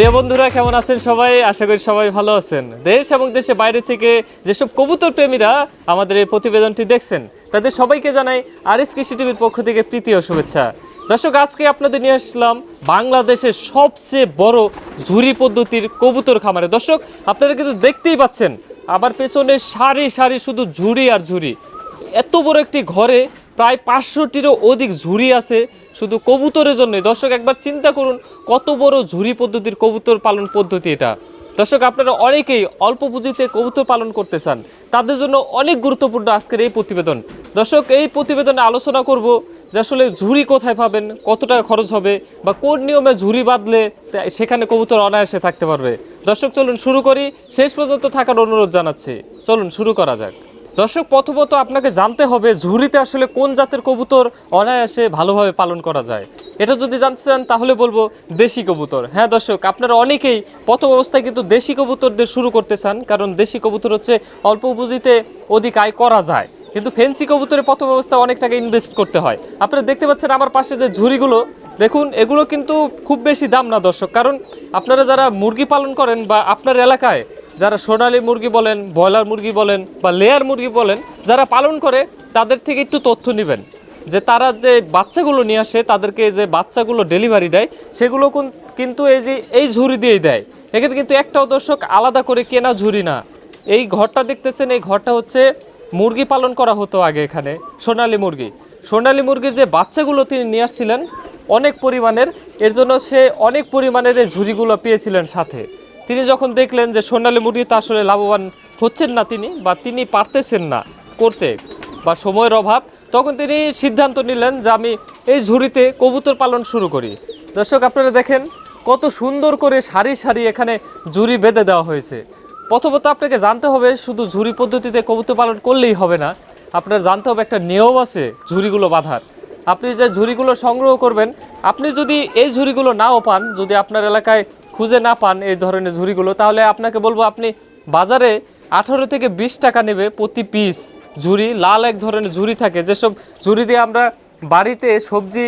প্রিয় বন্ধুরা, কেমন আছেন সবাই? আশা করি সবাই ভালো আছেন। দেশ এবং দেশে বাইরে থেকে যেসব কবুতর প্রেমীরা আমাদের এই প্রতিবেদনটি দেখছেন, তাদের সবাইকে জানাই আর এস কৃষি টিভির পক্ষ থেকে প্রীতি ও শুভেচ্ছা। দর্শক, আজকে আপনাদের নিয়ে আসলাম বাংলাদেশের সবচেয়ে বড় ঝুরি পদ্ধতির কবুতর খামারে। দর্শক, আপনারা কিন্তু দেখতেই পাচ্ছেন আবার পেছনে সারি সারি শুধু ঝুড়ি আর ঝুড়ি। এত বড় একটি ঘরে প্রায় পাঁচশোটিরও অধিক ঝুড়ি আছে শুধু কবুতরের জন্য দর্শক, একবার চিন্তা করুন, কত বড় ঝুড়ি পদ্ধতির কবুতর পালন পদ্ধতি এটা। দর্শক, আপনারা অনেকেই অল্প পুঁজিতে কবুতর পালন করতে চান। তাদের জন্য অনেক গুরুত্বপূর্ণ আজকের এই প্রতিবেদন। দর্শক, এই প্রতিবেদনে আলোচনা করব যে আসলে ঝুড়ি কোথায় পাবেন, কত টাকা খরচ হবে বা কোন নিয়মে ঝুড়ি বাঁধলে সেখানে কবুতর অনায়াসে থাকতে পারবে। দর্শক, চলুন শুরু করি। শেষ পর্যন্ত থাকার অনুরোধ জানাচ্ছি। চলুন শুরু করা যাক। দর্শক, প্রথমত আপনাকে জানতে হবে ঝুড়িতে আসলে কোন জাতের কবুতর অনায়াসে ভালোভাবে পালন করা যায়। এটা যদি জানতে চান, তাহলে বলব দেশি কবুতর। হ্যাঁ দর্শক, আপনারা অনেকেই প্রথম অবস্থায় কিন্তু দেশি কবুতর দিয়ে শুরু করতে চান, কারণ দেশি কবুতর হচ্ছে অল্প পুঁজিতে অধিক আয় করা যায়। কিন্তু ফেন্সি কবুতরে প্রথম অবস্থায় অনেক টাকা ইনভেস্ট করতে হয়। আপনারা দেখতে পাচ্ছেন আমার পাশে যে ঝুড়িগুলো, দেখুন, এগুলো কিন্তু খুব বেশি দাম না দর্শক, কারণ আপনারা যারা মুরগি পালন করেন বা আপনার এলাকায় যারা সোনালী মুরগি বলেন, ব্রয়লার মুরগি বলেন বা লেয়ার মুরগি বলেন, যারা পালন করে, তাদের থেকে একটু তথ্য নেবেন। যে তারা যে বাচ্চাগুলো নিয়ে আসে, তাদেরকে যে বাচ্চাগুলো ডেলিভারি দেয়, সেগুলো কোন- কিন্তু এই যে, এই ঝুড়ি দিয়েই দেয়। এখানে কিন্তু একটাও দর্শক আলাদা করে কেনা ঝুড়ি না। এই ঘরটা দেখতেছেন, এই ঘরটা হচ্ছে মুরগি পালন করা হতো আগে এখানে, সোনালী মুরগি। সোনালী মুরগির যে বাচ্চাগুলো তিনি নিয়ে আসছিলেন, অনেক পরিমাণের, এর জন্য সে অনেক পরিমাণের এই ঝুড়িগুলো পেয়েছিলেন সাথে। তিনি যখন দেখলেন যে সোনালী মুরগিতে আসলে লাভবান হচ্ছেন না তিনি বা তিনি পারতেছেন না করতে বা সময়ের অভাব, তখন তিনি সিদ্ধান্ত নিলেন যে আমি এই ঝুড়িতে কবুতর পালন শুরু করি। দর্শক, আপনারা দেখেন কত সুন্দর করে সারি সারি এখানে ঝুড়ি বেঁধে দেওয়া হয়েছে। প্রথমত আপনাকে জানতে হবে, শুধু ঝুড়ি পদ্ধতিতে কবুতর পালন করলেই হবে না, আপনার জানতে হবে একটা নিয়ম আছে ঝুড়িগুলো বাঁধার। আপনি যে ঝুড়িগুলো সংগ্রহ করবেন, আপনি যদি এই ঝুড়িগুলো নাও পান, যদি আপনার এলাকায় খুঁজে না পান এই ধরনের ঝুড়িগুলো, তাহলে আপনাকে বলব আপনি বাজারে আঠারো থেকে বিশ টাকা নেবে প্রতি পিস ঝুড়ি। লাল এক ধরনের ঝুড়ি থাকে, যেসব ঝুড়ি দিয়ে আমরা বাড়িতে সবজি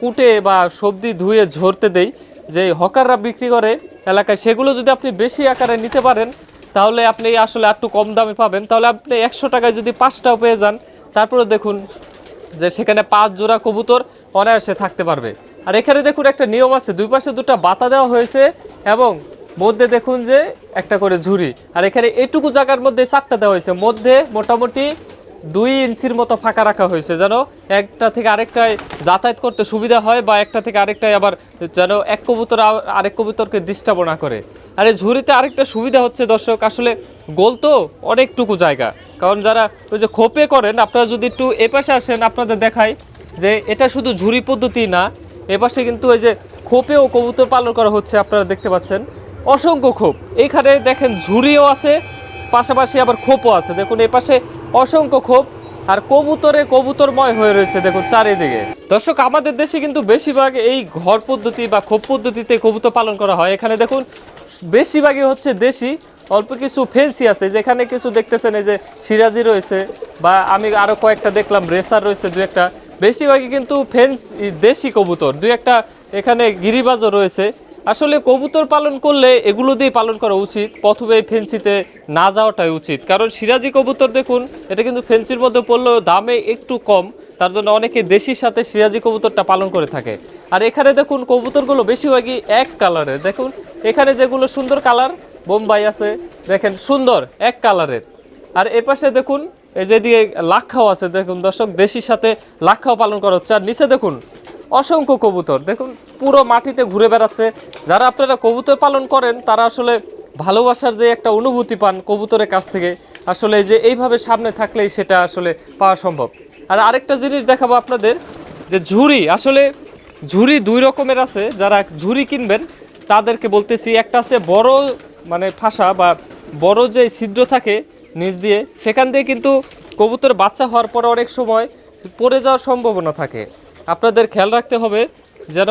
কুটে বা সবজি ধুয়ে ঝরতে দেই যে হকাররা বিক্রি করে এলাকায়, সেগুলো যদি আপনি বেশি আকারে নিতে পারেন, তাহলে আপনি আসলে একটু কম দামে পাবেন। তাহলে আপনি একশো টাকায় যদি পাঁচটাও পেয়ে যান তারপরে দেখুন যে সেখানে পাঁচ জোড়া কবুতর অনায়াসে থাকতে পারবে। আর এখানে দেখুন একটা নিয়ম আছে, দুই পাশে দুটো বাতা দেওয়া হয়েছে এবং মধ্যে দেখুন যে একটা করে ঝুড়ি। আর এখানে এটুকু জায়গার মধ্যে চারটা দেওয়া হয়েছে। মধ্যে মোটামুটি দুই ইঞ্চির মতো ফাঁকা রাখা হয়েছে যেন একটা থেকে আরেকটায় যাতায়াত করতে সুবিধা হয় বা একটা থেকে আরেকটায় আবার যেন এক কবুতর আরেক কবুতরকে ডিস্টার্ব না করে। আর এই ঝুড়িতে আরেকটা সুবিধা হচ্ছে দর্শক, আসলে গোল তো অনেকটুকু জায়গা। কারণ যারা ওই যে খোপে করেন, আপনারা যদি একটু এপাশে আসেন, আপনাদের দেখায় যে এটা শুধু ঝুড়ি পদ্ধতি না এপাশে কিন্তু ওই যে খোপেও কবুতর পালন করা হচ্ছে, আপনারা দেখতে পাচ্ছেন। অসংখ্য খোপ। এইখানে দেখেন ঝুড়িও আছে, পাশাপাশি আবার খোপও আছে। দেখুন এই পাশে অসংখ্য খোপ আর কবুতরে কবুতরময় হয়ে রয়েছে, দেখুন, চারিদিকে। দর্শক, আমাদের দেশে কিন্তু বেশিরভাগ এই ঘর পদ্ধতি বা খোপ পদ্ধতিতে কবুতর পালন করা হয়। এখানে দেখুন, বেশিরভাগই হচ্ছে দেশি, অল্প কিছু ফেন্সি আছে। যেখানে কিছু দেখতেছেন, এই যে সিরাজি রয়েছে বা আমি আরও কয়েকটা দেখলাম, রেসার রয়েছে দু একটা। বেশিরভাগই কিন্তু ফেন্স দেশি কবুতর। দুই একটা এখানে গিরিবাজও রয়েছে। আসলে কবুতর পালন করলে এগুলো দিয়ে পালন করা উচিত। প্রথমে ফেন্সিতে না যাওয়াটাই উচিত। কারণ সিরাজি কবুতর দেখুন, এটা কিন্তু ফেন্সির মধ্যে পড়লেও দামে একটু কম। তার জন্য অনেকে দেশির সাথে সিরাজি কবুতরটা পালন করে থাকে। আর এখানে দেখুন, কবুতরগুলো বেশিরভাগই এক কালারের। দেখুন, এখানে যেগুলো সুন্দর কালার, বোম্বাই আছে। দেখেন, সুন্দর, এক কালারের। আর এপাশে দেখুন এই যেদিকে লাক্ষাও আছে, দেখুন দর্শক, দেশির সাথে লাক্ষাও পালন করা হচ্ছে। আর নিচে দেখুন, অসংখ্য কবুতর। দেখুন, পুরো মাটিতে ঘুরে বেড়াচ্ছে। যারা আপনারা কবুতর পালন করেন, তারা আসলে ভালোবাসার যে একটা অনুভূতি পান কবুতরের কাছ থেকে, আসলে যে এইভাবে সামনে থাকলেই সেটা আসলে পাওয়া সম্ভব। আর আরেকটা জিনিস দেখাবো আপনাদের, যে ঝুড়ি, আসলে ঝুড়ি দুই রকমের আছে। যারা ঝুড়ি কিনবেন, তাদেরকে বলতেছি, একটা আছে বড় মানে ফাঁসা বা বড় যে ছিদ্র থাকে নিচ দিয়ে, সেখান দিয়ে কিন্তু কবুতর বাচ্চা হওয়ার পর অনেক সময় পড়ে যাওয়ার সম্ভাবনা থাকে। আপনাদের খেয়াল রাখতে হবে যেন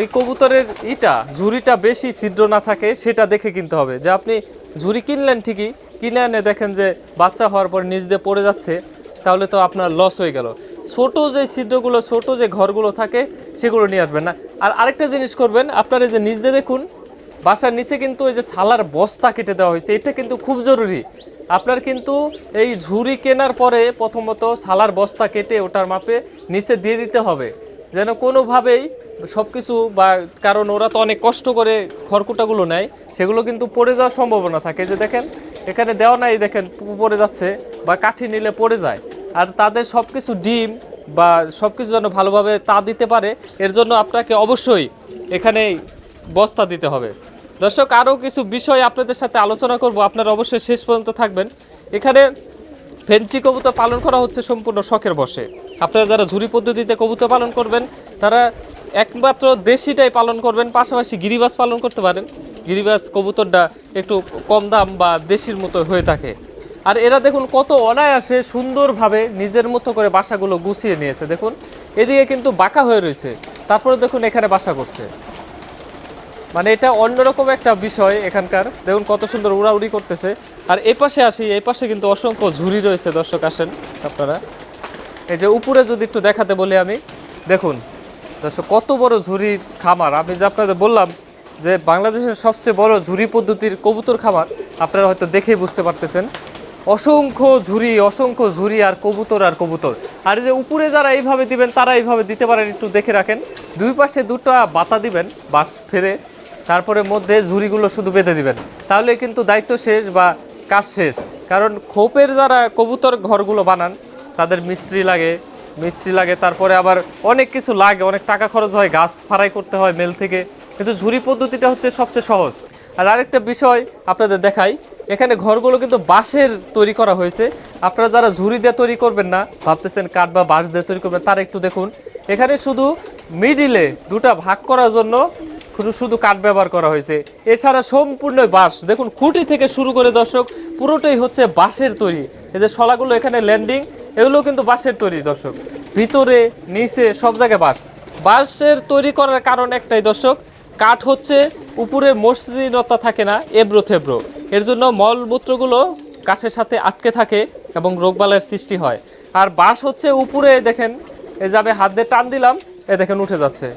এই কবুতরের ইটা, ঝুড়িটা বেশি ছিদ্র না থাকে, সেটা দেখে কিনতে হবে। যে আপনি ঝুড়ি কিনলেন ঠিকই, কিনে এনে দেখেন যে বাচ্চা হওয়ার পর নিচ দিয়ে পড়ে যাচ্ছে, তাহলে তো আপনার লস হয়ে গেল। ছোট যে ছিদ্রগুলো, ছোট যে ঘরগুলো থাকে, সেগুলো নিয়ে আসবেন না। আর আরেকটা জিনিস করবেন, আপনার এই যে নিচ দিয়ে দেখুন, বাসার নিচে কিন্তু ওই যে ছালার বস্তা কেটে দেওয়া হয়েছে, এটা কিন্তু খুব জরুরি। আপনার কিন্তু এই ঝুড়ি কেনার পরে প্রথমত সালার বস্তা কেটে ওটার মাপে নিচে দিয়ে দিতে হবে। যেন কোনোভাবেই সব কিছু বা কারণ ওরা তো অনেক কষ্ট করে খড়কুটাগুলো নেয়, সেগুলো কিন্তু পড়ে যাওয়ার সম্ভাবনা থাকে যে দেখেন, এখানে দেওয়া নাই দেখেন পড়ে যাচ্ছে বা কাঠি নিলে পড়ে যায়। আর তাদের সব কিছু ডিম বা সব কিছু যেন ভালোভাবে তা দিতে পারে, এর জন্য আপনাকে অবশ্যই এখানে বস্তা দিতে হবে। দর্শক, আরও কিছু বিষয় আপনাদের সাথে আলোচনা করব। আপনারা অবশ্যই শেষ পর্যন্ত থাকবেন। এখানে ফেন্সি কবুতর পালন করা হচ্ছে সম্পূর্ণ শখের বসে। আপনারা যারা ঝুরি পদ্ধতিতে কবুতর পালন করবেন, তারা একমাত্র দেশিটাই পালন করবেন, পাশাপাশি গিরিবাস পালন করতে পারেন। গিরিবাস কবুতরটা একটু কম দাম বা দেশির মতো হয়ে থাকে। আর এরা দেখুন কত অনায়াসে সুন্দরভাবে নিজের মতো করে বাসাগুলো গুছিয়ে নিয়েছে। দেখুন, এদিকে কিন্তু বাঁকা হয়ে রয়েছে। তারপরে দেখুন এখানে বাসা করছে। মানে এটা অন্যরকম একটা বিষয় এখানকার। দেখুন কত সুন্দর উড়াউড়ি করতেছে। আর এই পাশে আসি এই পাশে কিন্তু অসংখ্য ঝুড়ি রয়েছে, দর্শক আসেন আপনারা। এই যে উপরে যদি একটু দেখাতে বলি আমি, দেখুন, দর্শক, কত বড় ঝুড়ির খামার। আমি যে আপনাদের বললাম যে বাংলাদেশের সবচেয়ে বড় ঝুড়ি পদ্ধতির কবুতর খামার, আপনারা হয়তো দেখেই বুঝতে পারতেছেন। অসংখ্য ঝুড়ি অসংখ্য ঝুড়ি আর কবুতর আর কবুতর। আর যে উপরে যারা এইভাবে দিবেন, তারা এইভাবে দিতে পারেন, একটু দেখে রাখেন। দুই পাশে দুটো বাতা দিবেন বাস ফেরে তারপরে মধ্যে ঝুড়িগুলো শুধু বেঁধে দিবেন। তাহলে কিন্তু দায়িত্ব শেষ বা কাজ শেষ। কারণ খোপের যারা কবুতর ঘরগুলো বানান, তাদের মিস্ত্রি লাগে মিস্ত্রি লাগে, তারপরে আবার অনেক কিছু লাগে, অনেক টাকা খরচ হয়, গাছ ফাড়াই করতে হয় মেল থেকে। কিন্তু ঝুড়ি পদ্ধতিটা হচ্ছে সবচেয়ে সহজ। আর আরেকটা বিষয় আপনাদের দেখাই, এখানে ঘরগুলো কিন্তু বাঁশের তৈরি করা হয়েছে। আপনারা যারা ঝুড়ি দিয়ে তৈরি করবেন না, ভাবতেছেন কাঠ বা বাঁশ দিয়ে তৈরি করবেন, তারা একটু দেখুন। এখানে শুধু মিডিলে দুটা ভাগ করার জন্য শুধু কাঠ ব্যবহার করা হয়েছে। এছাড়া সম্পূর্ণ বাঁশ। দেখুন, খুঁটি থেকে শুরু করে দর্শক, পুরোটাই হচ্ছে বাঁশের তৈরি। এই যে শলাগুলো এখানে ল্যান্ডিং এগুলো কিন্তু বাঁশের তৈরি দর্শক। ভিতরে, নিচে সব জায়গায় বাঁশ। বাঁশের তৈরি করার কারণ একটাই দর্শক, কাঠ হচ্ছে উপরে মসৃণতা থাকে না এব্রো থেব্রো এর জন্য মলমূত্রগুলো কাঠের সাথে আটকে থাকে এবং রোগবালের সৃষ্টি হয়। আর বাঁশ হচ্ছে উপরে, দেখেন, এই যাবে হাত দিয়ে টান দিলাম, এ দেখেন উঠে যাচ্ছে।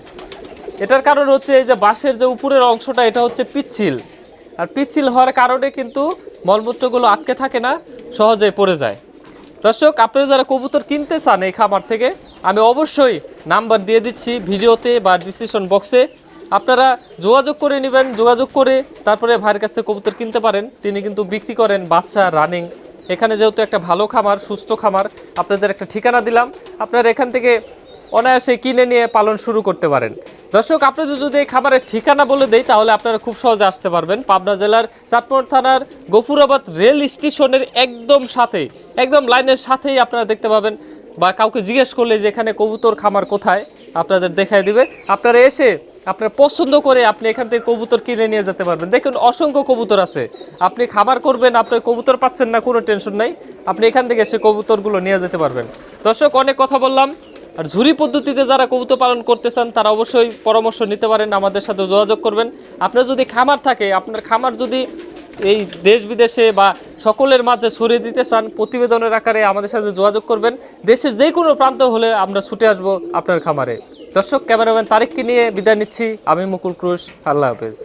এটার কারণ হচ্ছে এই যে বাঁশের যে উপরের অংশটা, এটা হচ্ছে পিচ্ছিল। আর পিচ্ছিল হওয়ার কারণে কিন্তু মলমূত্রগুলো আটকে থাকে না সহজে পড়ে যায়। দর্শক, আপনারা যারা কবুতর কিনতে চান এই খামার থেকে, আমি অবশ্যই নাম্বার দিয়ে দিচ্ছি ভিডিওতে বা ডিসক্রিপশন বক্সে। আপনারা যোগাযোগ করে নেবেন, যোগাযোগ করে তারপরে ভাইয়ের কাছ থেকে কবুতর কিনতে পারেন। তিনি কিন্তু বিক্রি করেন বাচ্চা রানিং এখানে যেহেতু একটা ভালো খামার, সুস্থ খামার, আপনাদের একটা ঠিকানা দিলাম। আপনারা এখান থেকে অনায়াসে কিনে নিয়ে পালন শুরু করতে পারেন। দর্শক, আপনাদের যদি খাবারের ঠিকানা বলে দেই, তাহলে আপনারা খুব সহজে আসতে পারবেন। পাবনা জেলার চাঁদপুর থানার গফুরাবাদ রেল স্টেশনের একদম সাথে একদম লাইনের সাথেই আপনারা দেখতে পাবেন বা কাউকে জিজ্ঞেস করলে যে এখানে কবুতর খামার কোথায়, আপনাদের দেখায় দিবে। আপনারা এসে, আপনার পছন্দ করে আপনি এখান থেকে কবুতর কিনে নিয়ে যেতে পারবেন। দেখুন, অসংখ্য কবুতর আছে। আপনি খাবার করবেন আপনার কবুতর পাচ্ছেন না, কোনো টেনশন নাই। আপনি এখান থেকে এসে কবুতরগুলো নিয়ে যেতে পারবেন। দর্শক, অনেক কথা বললাম। আর ঝুরি পদ্ধতিতে যারা কবুতর পালন করতে চান, তারা অবশ্যই পরামর্শ নিতে পারেন, আমাদের সাথে যোগাযোগ করবেন। আপনার যদি খামার থাকে, আপনার খামার যদি এই দেশ বিদেশে বা সকলের মাঝে ছড়িয়ে দিতে চান, প্রতিবেদনের আকারে আমাদের সাথে যোগাযোগ করবেন। দেশের যে কোনো প্রান্ত হলে আমরা ছুটে আসব আপনার খামারে। দর্শক, ক্যামেরাম্যান তারিককে নিয়ে বিদায় নিচ্ছি। আমি মুকুল ক্রুশ, আল্লাহ হাফেজ।